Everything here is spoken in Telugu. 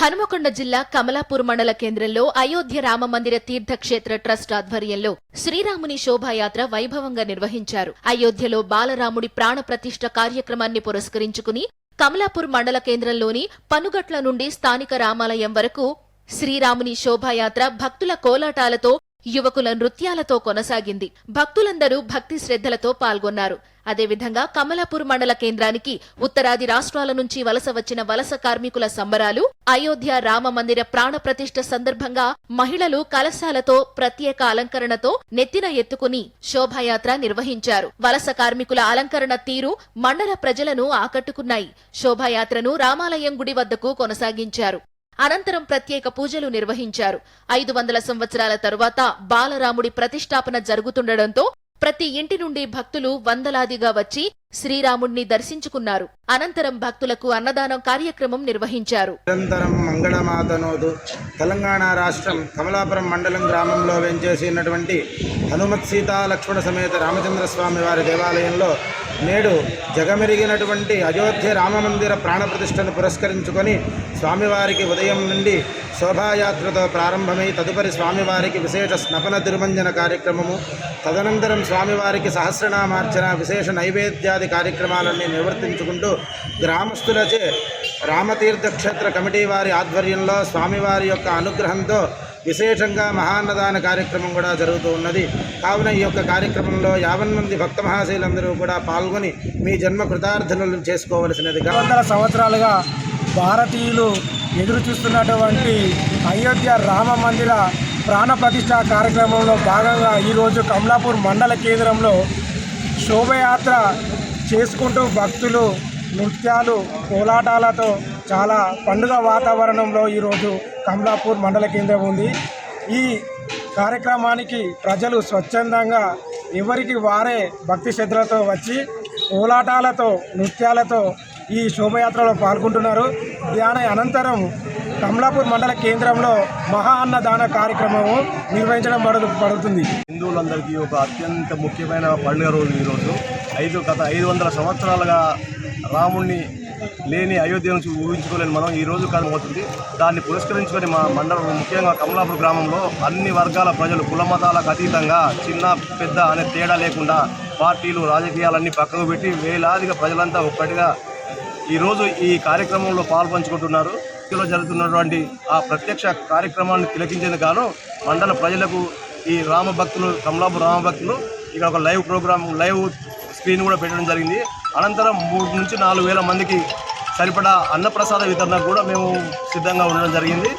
హనుమకొండ జిల్లా కమలాపూర్ మండల కేంద్రంలో అయోధ్య రామ మందిర తీర్థక్షేత్ర ట్రస్ట్ ఆధ్వర్యంలో శ్రీరాముని శోభాయాత్ర వైభవంగా నిర్వహించారు. అయోధ్యలో బాలరాముడి ప్రాణప్రతిష్ఠ కార్యక్రమాన్ని పురస్కరించుకుని కమలాపూర్ మండల కేంద్రంలోని పనుగట్ల నుండి స్థానిక రామాలయం వరకు శ్రీరాముని శోభాయాత్ర భక్తుల కోలాటాలతో యువకుల నృత్యాలతో కొనసాగింది. భక్తులందరూ భక్తి శ్రద్ధలతో పాల్గొన్నారు. అదేవిధంగా కమలాపూర్ మండల కేంద్రానికి ఉత్తరాది రాష్ట్రాల నుంచి వలస వచ్చిన వలస కార్మికుల సంబరాలు అయోధ్య రామ మందిర ప్రాణ ప్రతిష్ఠ సందర్భంగా మహిళలు కలశాలతో ప్రత్యేక అలంకరణతో నెత్తిన ఎత్తుకుని శోభాయాత్ర నిర్వహించారు. వలస కార్మికుల అలంకరణ తీరు మండల ప్రజలను ఆకట్టుకున్నాయి. శోభాయాత్రను రామాలయం గుడి వద్దకు కొనసాగించారు. అనంతరం ప్రత్యేక పూజలు నిర్వహించారు. ఐదు వందల సంవత్సరాల తరువాత బాలరాముడి ప్రతిష్టాపన జరుగుతుండడంతో ప్రతి ఇంటి నుండి భక్తులు వందలాదిగా వచ్చి శ్రీరాముణ్ణి దర్శించుకున్నారు. అనంతరం భక్తులకు అన్నదానం కార్యక్రమం నిర్వహించారు. నిరంతరం మంగళమాతనోదు తెలంగాణ రాష్ట్రం కమలాపురం మండలం గ్రామంలో వెంచేసినటువంటి హనుమత్ సీతా లక్ష్మణ సమేత రామచంద్ర స్వామి వారి దేవాలయంలో నేడు జగమెరిగినటువంటి అయోధ్య రామమందిర ప్రాణప్రతిష్టను పురస్కరించుకొని స్వామివారికి ఉదయం నుండి శోభాయాత్రతో ప్రారంభమై తదుపరి స్వామివారికి విశేష స్నపన తిరుమంజన కార్యక్రమము తదనంతరం స్వామివారికి సహస్రనామార్చన విశేష పూజాది కార్యక్రమాలన్నీ నిర్వర్తించుకుంటూ గ్రామస్తులచే రామతీర్థ క్షేత్ర కమిటీ వారి ఆధ్వర్యంలో స్వామివారి యొక్క అనుగ్రహంతో విశేషంగా మహాన్నదాన కార్యక్రమం కూడా జరుగుతూ ఉన్నది. కావున ఈ యొక్క కార్యక్రమంలో యావన్ మంది భక్త మహాశీలందరూ కూడా పాల్గొని మీ జన్మ కృతార్థనలు చేసుకోవలసినది. వందల సంవత్సరాలుగా భారతీయులు ఎదురు చూస్తున్నటువంటి అయోధ్య రామ మందిర ప్రాణ ప్రతిష్ట కార్యక్రమంలో భాగంగా ఈరోజు కమలాపూర్ మండల కేంద్రంలో శోభయాత్ర చేసుకుంటూ భక్తులు నృత్యాలు కోలాటాలతో చాలా పండుగ వాతావరణంలో ఈరోజు కమలాపూర్ మండల కేంద్రం ఉంది. ఈ కార్యక్రమానికి ప్రజలు స్వచ్ఛందంగా ఎవరికి వారే భక్తి శ్రద్ధలతో వచ్చి కోలాటాలతో నృత్యాలతో ఈ శోభయాత్రలో పాల్గొంటున్నారు. దాని అనంతరం కమలాపూర్ మండల కేంద్రంలో మహా అన్నదాన కార్యక్రమము నిర్వహించడం పడు పడుతుంది. హిందువులందరికీ ఒక అత్యంత ముఖ్యమైన పండుగ రోజు ఈరోజు. ఐదు గత ఐదు వందల సంవత్సరాలుగా రాముణ్ణి లేని అయోధ్య నుంచి ఊహించుకోలేని మనం ఈ రోజు కాలమవుతుంది దాన్ని పురస్కరించుకొని మా మండలం ముఖ్యంగా కమలాపూర్ గ్రామంలో అన్ని వర్గాల ప్రజలు కులమతాలకు అతీతంగా చిన్న పెద్ద అనే తేడా లేకుండా పార్టీలు రాజకీయాలన్నీ పక్కకు పెట్టి వేలాదిగా ప్రజలంతా ఒక్కటిగా ఈరోజు ఈ కార్యక్రమంలో పాల్పంచుకుంటున్నారు ఇందులో జరుగుతున్నటువంటి ఆ ప్రత్యక్ష కార్యక్రమాన్ని తిలకించేందుకు గాను మండల ప్రజలకు ఈ రామ భక్తులు కమలాపు రామ భక్తులు ఇక్కడ ఒక లైవ్ ప్రోగ్రామ్ లైవ్ స్క్రీన్ కూడా పెట్టడం జరిగింది. అనంతరం మూడు నుంచి నాలుగు వేల మందికి సరిపడా అన్నప్రసాద వితరణ కూడా మేము సిద్ధంగా ఉండడం జరిగింది.